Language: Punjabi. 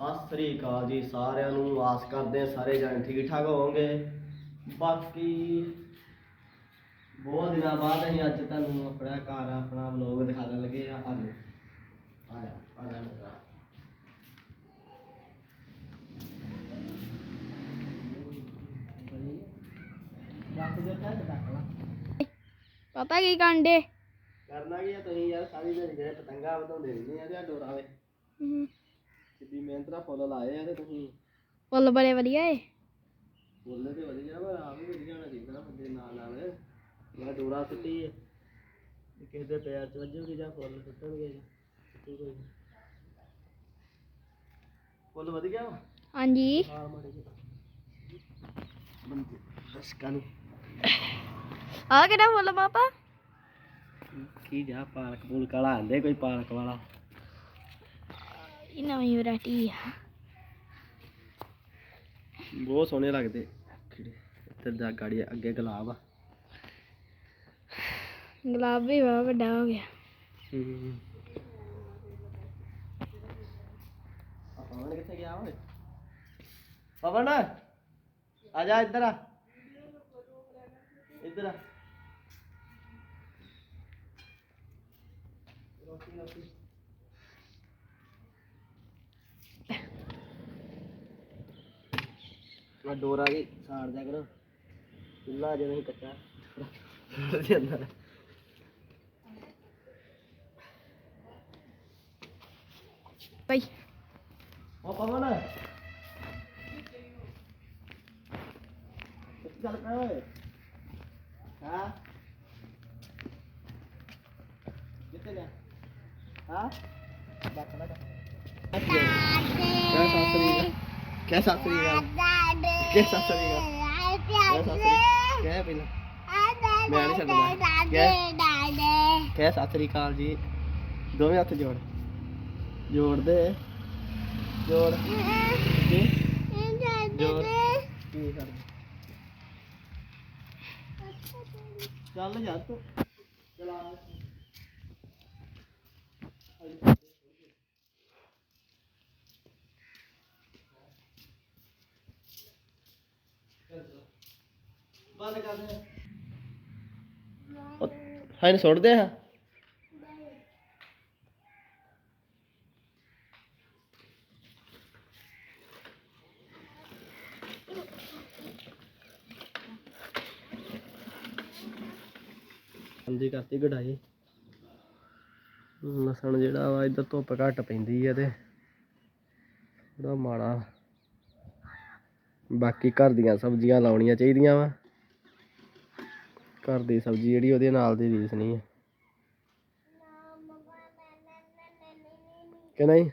ਸਤਿ ਸ੍ਰੀ ਅਕਾਲ ਜੀ ਸਾਰਿਆਂ ਨੂੰ ਆਸ ਕਰਦੇ ਹਾਂ ਸਾਰੇ ਜਣ ਠੀਕ ਠਾਕ ਹੋਵੋਗੇ। ਬਾਕੀ ਬਹੁਤ ਦਿਨਾਂ ਬਾਅਦ ਅਸੀਂ ਅੱਜ ਤੁਹਾਨੂੰ ਆਪਣਾ ਘਰ ਆਪਣਾ ਵਲੋਗ ਦਿਖਾਉਣ ਲੱਗੇ ਆ ਆ ਜਾਓ। ਆ ਜਾ ਆ ਜਾ ਮੇਰਾ। ਦੱਸ ਦੇ ਤਾਂ ਡੱਕ ਲਾ ਪਾਪਾ ਕੀ ਕਾਂਡੇ ਕਰਨਾ ਕੀ ਆ ਤੁਸੀਂ ਯਾਰ ਸਾਰੀ ਦਿਨ ਜਿਹੜੇ ਪਤੰਗਾ ਵਧਾਉਂਦੇ ਰਹਿੰਦੇ ਆ ਤੇ ਆ ਡੋਰਾ ਵੇ ਕਿੱਡੀ ਮਿਹਨਤ ਨਾਲ ਫੁੱਲ ਲਾਏ ਆ ਤੇ ਤੁਸੀਂ? ਫੁੱਲ ਬੜੇ ਵਧੀਆ ਏ। ਫੁੱਲ ਤੇ ਵਧੀਆ ਪਰ ਆਪ ਵੀ ਵਧੀਆ ਹੋਣਾ ਚਾਹੀਦਾ ਨਾ ਬੰਦੇ ਨਾਲ ਨਾਲ। ਮੈਂ ਡੋਰਾ ਸੁੱਟੀ ਹੈ ਤੇ ਕਿਸੇ ਦੇ ਪੈਰ ਚ ਵੱਜੂਗੀ ਜਾਂ ਫੁੱਲ ਸੁੱਟਣਗੇ ਜਾਂ ਕੋਈ। ਫੁੱਲ ਵਧ ਗਿਆ ਵਾ? ਹਾਂਜੀ। ਮਾਰ ਮਾੜੀ ਜਿਹੀ। ਬੰਦੇ ਨੂੰ ਆਹ ਕਿਹੜਾ ਫੁੱਲ ਪਾਪਾ ਕੀ ਜਾ ਪਾਲਕ ਪੂਲਕ ਵਾਲਾ ਆਂਦੇ ਕੋਈ ਪਾਲਕ ਵਾਲਾ? ਇਹ ਨਵੀਂ ਵੈਰਾਈਟੀ ਆ। ਬਹੁਤ ਸੋਹਣੇ ਲੱਗਦੇ। ਖਿੜੇ। ਇੱਧਰ ਦਾ ਗਾੜੀ ਅੱਗੇ ਗੁਲਾਬ ਆ। ਗੁਲਾਬ ਵੀ ਬਹੁਤ ਵੱਡਾ ਹੋ ਗਿਆ। ਪਵਨ ਕਿੱਥੇ ਗਿਆ ਓਏ? ਪਵਨ ਆ ਜਾ ਇੱਧਰ ਆ। ਇੱਧਰ ਆ। ਰੋਟੀ ਰੋਟੀ ਆ ਡੋਰਾ ਵੀ ਸਾੜ ਦਿਆ ਕਰੋ। ਚੁੱਲਾ ਜਦੋਂ ਹੀ ਕੱਚਾ। ਡੋਰਾ ਦੇ ਅੰਦਰ ਬਈ ਉਹ ਪਵਨ। ਕਿੱਥੇ ਚੱਲ ਪਿਆ ਓਏ। ਹਾਂ। ਕਿੱਥੇ ਗਿਆ ਹਾਂ। ਲੱਕ ਲੱਕ ਕਿਆ ਸਾਸਰੀ ਕਿਆ ਸਾਸਰੀ ਕਿਆ ਸਾਸਰੀ ਕਿਆ ਸਾਸਰੀ ਕਿਆ ਪਹਿਲਾਂ? ਮੈਂ ਨਹੀਂ ਛੱਡਦਾ। ਕਿਆ ਕਿਆ ਸਾਸਰੀ ਕਾਲ ਜੀ? ਦੋਵੇਂ ਹੱਥ ਜੋੜ। ਜੋੜ ਦੇ ਜੋੜ। ਕੀ ਜੋੜ। ਕੀ ਕਰ ਚੱਲ ਯਾਰ ਤੂੰ। ਚਲਾ। ਬੰਦ ਕਰ ਦੇ। ਹਾਂ ਇਹਨੂੰ ਸੁੱਟਦੇ ਆ? ਜਲਦੀ ਕਰਤੀ ਕਢਾਈ। ਲਸਣ ਜਿਹੜਾ ਵਾ ਇੱਧਰ ਧੁੱਪ ਘੱਟ ਪੈਂਦੀ ਹੈ ਤੇ ਥੋੜਾ ਮਾੜਾ। ਬਾਕੀ ਘਰ ਦੀਆਂ ਸਬਜ਼ੀਆਂ ਲਾਉਣੀਆਂ ਚਾਹੀਦੀਆਂ ਵਾ। ਘਰ ਦੀ ਸਬਜ਼ੀ ਜਿਹੜੀ ਉਹਦੇ ਨਾਲ ਦੀ ਰੀਸ ਨਹੀਂ। ਹੈ ਕਿ ਨਹੀਂ?